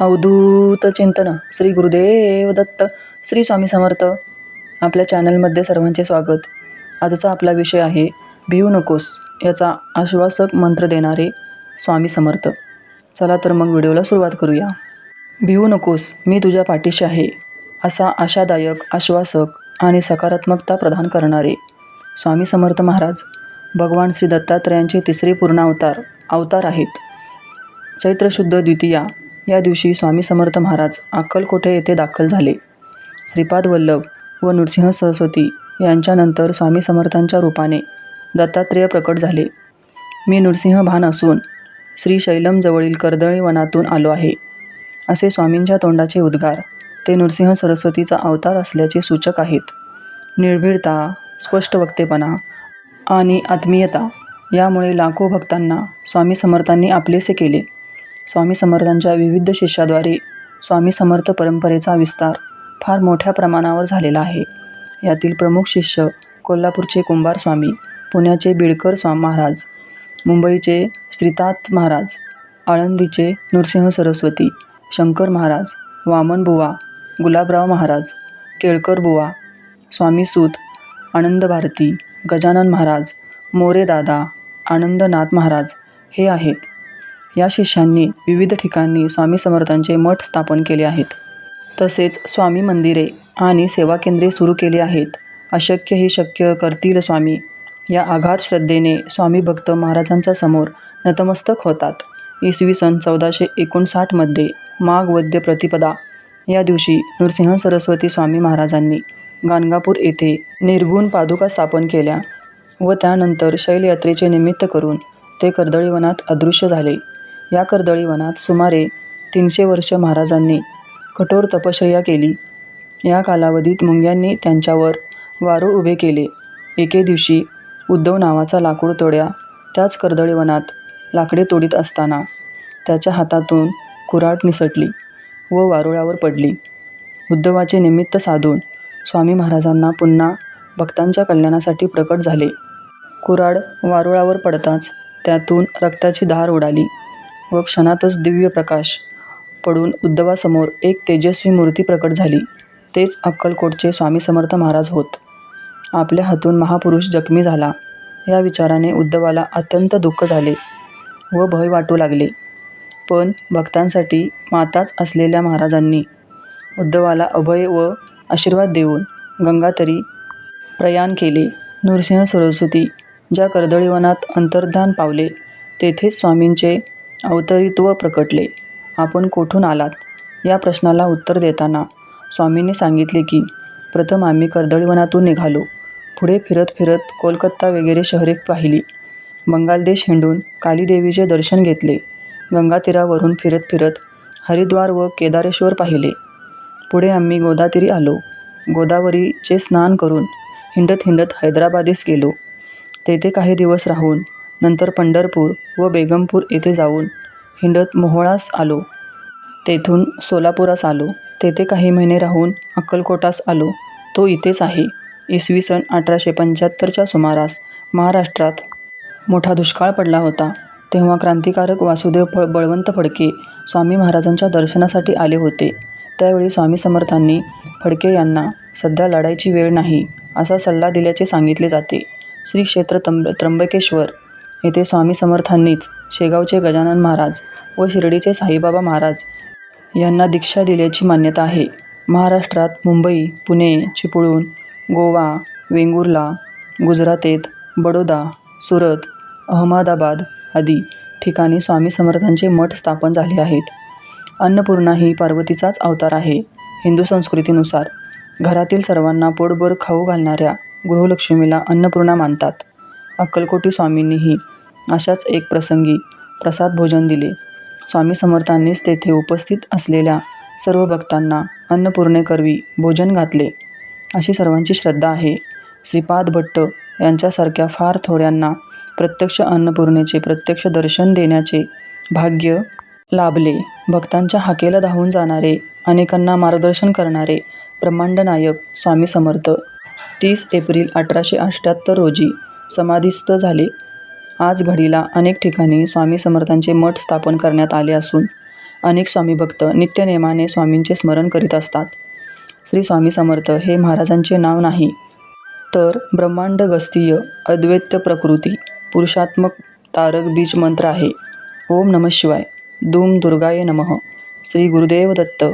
अवधूत चिंतन. श्री गुरुदेव दत्त श्री स्वामी समर्थ. आपल्या चॅनलमध्ये सर्वांचे स्वागत. आजचा आपला विषय आहे भिवू नकोस याचा आश्वासक मंत्र देणारे स्वामी समर्थ. चला तर मग व्हिडिओला सुरुवात करूया. भिवू नकोस मी तुझ्या पाठीशी आहे असा आशादायक आश्वासक आणि सकारात्मकता प्रदान करणारे स्वामी समर्थ महाराज भगवान श्री दत्तात्रयांचे तिसरे पूर्ण अवतार अवतार आहेत चैत्रशुद्ध द्वितीया या दिवशी स्वामी समर्थ महाराज अक्कलकोटे येथे दाखल झाले. श्रीपाद वल्लभ व नृसिंह सरस्वती यांच्यानंतर स्वामी समर्थांच्या रूपाने दत्तात्रेय प्रकट झाले. मी नृसिंह भान असून श्रीशैलमजवळील कर्दळी वनातून आलो आहे. असे स्वामींच्या तोंडाचे उद्गार ते नृसिंह सरस्वतीचा अवतार असल्याचे सूचक आहेत. निर्भीडता स्पष्ट वक्तेपणा आणि आत्मीयता यामुळे लाखो भक्तांना स्वामी समर्थांनी आपलेसे केले. स्वामी समर्थांच्या विविध शिष्याद्वारे स्वामी समर्थ परंपरेचा विस्तार फार मोठ्या प्रमाणावर झालेला आहे. यातील प्रमुख शिष्य कोल्हापूरचे कुंभार स्वामी पुण्याचे बिडकर स्वामी महाराज मुंबईचे श्रीताथ महाराज आळंदीचे नृसिंह सरस्वती शंकर महाराज वामन बुवा गुलाबराव महाराज केळकर बुवा स्वामी सूत आनंद भारती गजानन महाराज मोरे दादा आनंदनाथ महाराज हे आहेत. या शिष्यांनी विविध ठिकाणी स्वामी समर्थांचे मठ स्थापन केले आहेत. तसेच स्वामी मंदिरे आणि सेवा केंद्रे सुरू केली आहेत. अशक्य हे शक्य करतील स्वामी. या आघात श्रद्धेने स्वामी भक्त महाराजांच्या समोर नतमस्तक होतात. इसवी सन चौदाशे एकोणसाठमध्ये माघ वद्य प्रतिपदा. या दिवशी नृसिंह सरस्वती स्वामी महाराजांनी गाणगापूर येथे निर्गुण पादुका स्थापन केल्या व त्यानंतर शैलयात्रेचे निमित्त करून ते कर्दळीवनात अदृश्य झाले. या कर्दळी वनात सुमारे तीनशे वर्ष महाराजांनी कठोर तपश्चर्या केली. या कालावधीत मुंग्यांनी त्यांच्यावर वारूळ उभे केले. एके दिवशी उद्धव नावाचा लाकूड तोड्या त्याच कर्दळी वनात लाकडे तोडीत असताना त्याच्या हातातून कुऱ्हाड निसटली व वारुळावर पडली. उद्धवाचे निमित्त साधून स्वामी महाराजांना पुन्हा भक्तांच्या कल्याणासाठी प्रकट झाले. कुऱ्हाड वारुळावर पडताच त्यातून रक्ताची धार उडाली. व क्षणातच दिव्य प्रकाश पडून उद्धवासमोर एक तेजस्वी मूर्ती प्रकट झाली. तेच अक्कलकोटचे स्वामी समर्थ महाराज होत. आपल्या हातून महापुरुष जखमी झाला. या विचाराने उद्धवाला अत्यंत दुःख झाले व भय वाटू लागले. पण भक्तांसाठी माताच असलेल्या महाराजांनी उद्धवाला अभय व आशीर्वाद देऊन गंगातरी प्रयाण केले. नृसिंह सरस्वती ज्या कर्दळीवनात अंतर्धान पावले तेथेच स्वामींचे अवतरित्व प्रकटले. आपण कोठून आलात? या प्रश्नाला उत्तर देताना स्वामींनी सांगितले की प्रथम आम्ही कर्दळीवनातून निघालो. पुढे फिरत फिरत कोलकाता वगैरे शहरे पाहिली. बंगाल देश हिंडून कालीदेवीचे दर्शन घेतले. गंगातीरावरून फिरत फिरत हरिद्वार व केदारेश्वर पाहिले. पुढे आम्ही गोदातीरी आलो. गोदावरीचे स्नान करून हिंडत हिंडत हैदराबादेस गेलो. तेथे काही दिवस राहून नंतर पंढरपूर व बेगमपूर येथे जाऊन हिंडत मोहोळास आलो. तेथून सोलापुरास आलो. तेथे काही महिने राहून अक्कलकोटास आलो. तो इथेच आहे. इसवी सन अठराशे पंच्याहत्तरच्या सुमारास महाराष्ट्रात मोठा दुष्काळ पडला होता. तेव्हा क्रांतिकारक वासुदेव फ बळवंत फडके स्वामी महाराजांच्या दर्शनासाठी आले होते. त्यावेळी स्वामी समर्थांनी फडके यांना सध्या लढायची वेळ नाही असा सल्ला दिल्याचे सांगितले जाते. श्री क्षेत्र त्र्यंब त्र्यंबकेश्वर येथे स्वामी समर्थांनीच शेगावचे गजानन महाराज व शिर्डीचे साईबाबा महाराज यांना दीक्षा दिल्याची मान्यता आहे. महाराष्ट्रात मुंबई पुणे चिपळूण गोवा वेंगुर्ला गुजरातेत बडोदा सुरत अहमदाबाद आदी ठिकाणी स्वामी समर्थांचे मठ स्थापन झाले आहेत. अन्नपूर्णा ही पार्वतीचाच अवतार आहे. हिंदू संस्कृतीनुसार घरातील सर्वांना पोटभर खाऊ घालणाऱ्या गृहलक्ष्मीला अन्नपूर्णा मानतात. अक्कलकोटी स्वामींनीही अशाच एक प्रसंगी प्रसाद भोजन दिले. स्वामी समर्थांनीच तेथे उपस्थित असलेल्या सर्व भक्तांना अन्नपूर्णेकरवी भोजन घातले. अशी सर्वांची श्रद्धा आहे. श्रीपाद भट्ट यांच्यासारख्या फार थोड्यांना प्रत्यक्ष अन्नपूर्णेचे प्रत्यक्ष दर्शन देण्याचे भाग्य लाभले. भक्तांच्या हाकेला धावून जाणारे अनेकांना मार्गदर्शन करणारे ब्रह्मांड नायक स्वामी समर्थ तीस एप्रिल अठराशे अठ्ठ्याहत्तर रोजी समाधीस्थ झाले. आज घडीला अनेक ठिकाणी स्वामी समर्थांचे मठ स्थापन करण्यात आले असून अनेक स्वामी भक्त नित्यनेमाने स्वामींचे स्मरण करीत असतात. श्री स्वामी समर्थ हे महाराजांचे नाव नाही तर ब्रह्मांड गस्तीय अद्वैत प्रकृती पुरुषात्मक तारक बीज मंत्र आहे. ओम नम शिवाय. धूम दुर्गाय नमः. श्री गुरुदेव दत्त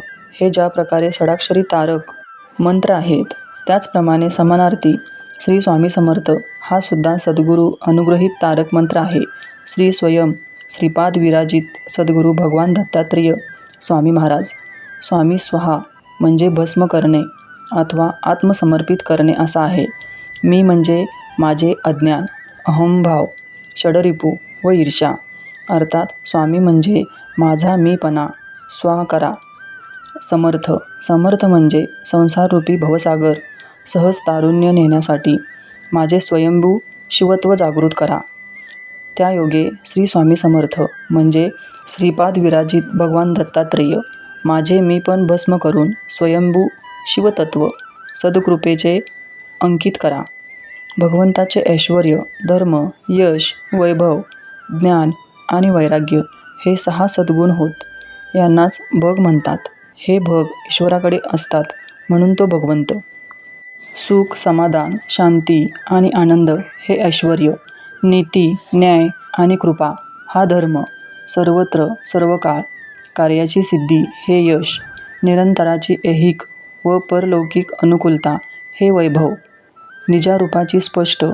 हे ज्या प्रकारे षडाक्षरी तारक मंत्र आहेत त्याचप्रमाणे समानार्थी श्री स्वामी समर्थ हा सुद्धा सद्गुरू अनुग्रहित तारक मंत्र आहे. श्री स्वयं श्रीपाद विराजित सद्गुरू भगवान दत्तात्रेय स्वामी महाराज. स्वामी स्वहा म्हणजे भस्म करणे अथवा आत्मसमर्पित करणे असा आहे. मी म्हणजे माझे अज्ञान अहंभाव षडरिपू व ईर्ष्या. अर्थात स्वामी म्हणजे माझा मीपणा स्वाकरा समर्थ समर्थ म्हणजे संसाररूपी भवसागर. सहज तारुण्य नेण्यासाठी माझे स्वयंभू शिवत्व जागृत करा. त्या योगे श्री स्वामी समर्थ म्हणजे श्रीपाद विराजित भगवान दत्तात्रेय माझे मी पण भस्म करून स्वयंभू शिवतत्व सदकृपेचे अंकित करा. भगवंताचे ऐश्वर धर्म यश वैभव ज्ञान आणि वैराग्य हे सहा सद्गुण होत. यांनाच भग म्हणतात. हे भग ईश्वराकडे असतात म्हणून तो भगवंत. सुख समाधान शांती आणि आनंद हे ऐश्वर नीती न्याय आणि कृपा हा धर्म सर्वत्र सर्व काळ कार्याची सिद्धी हे यश निरंतराची ऐहिक व परलौकिक अनुकूलता हे वैभव निजारूपाची स्पष्ट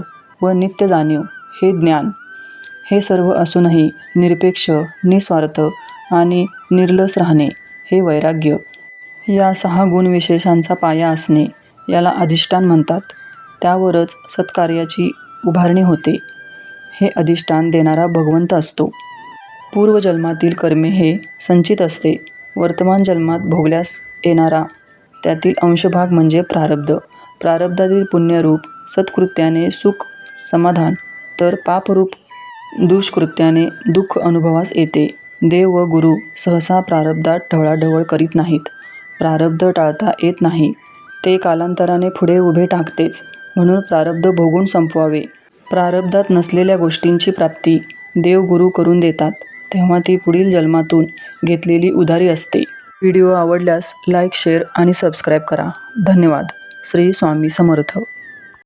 व नित्य जाणीव हे ज्ञान हे सर्व असूनही निरपेक्ष निस्वार्थ आणि निर्लस राहणे हे वैराग्य. या सहा गुणविशेषांचा पाया असणे याला अधिष्ठान म्हणतात. त्यावरच सत्कार्याची उभारणी होते. हे अधिष्ठान देणारा भगवंत असतो. पूर्वजन्मातील कर्मे हे संचित असते. वर्तमान जन्मात भोगल्यास येणारा त्यातील अंशभाग म्हणजे प्रारब्ध. प्रारब्धातील पुण्यरूप सत्कृत्याने सुख समाधान तर पापरूप दुष्कृत्याने दुःख अनुभवास येते. देव व गुरु सहसा प्रारब्धात ढवळाढवळ करीत नाहीत. प्रारब्ध टाळता येत नाही. ते कालांतराने पुढे उभे टाकतेच. म्हणून प्रारब्ध भोगून संपवावे. प्रारब्धात नसलेल्या गोष्टींची प्राप्ती देवगुरु करून देतात तेव्हा ती पुढील जन्मातून घेतलेली उधारी असते. व्हिडिओ आवडल्यास लाईक शेअर आणि सबस्क्राईब करा. धन्यवाद. श्री स्वामी समर्थ.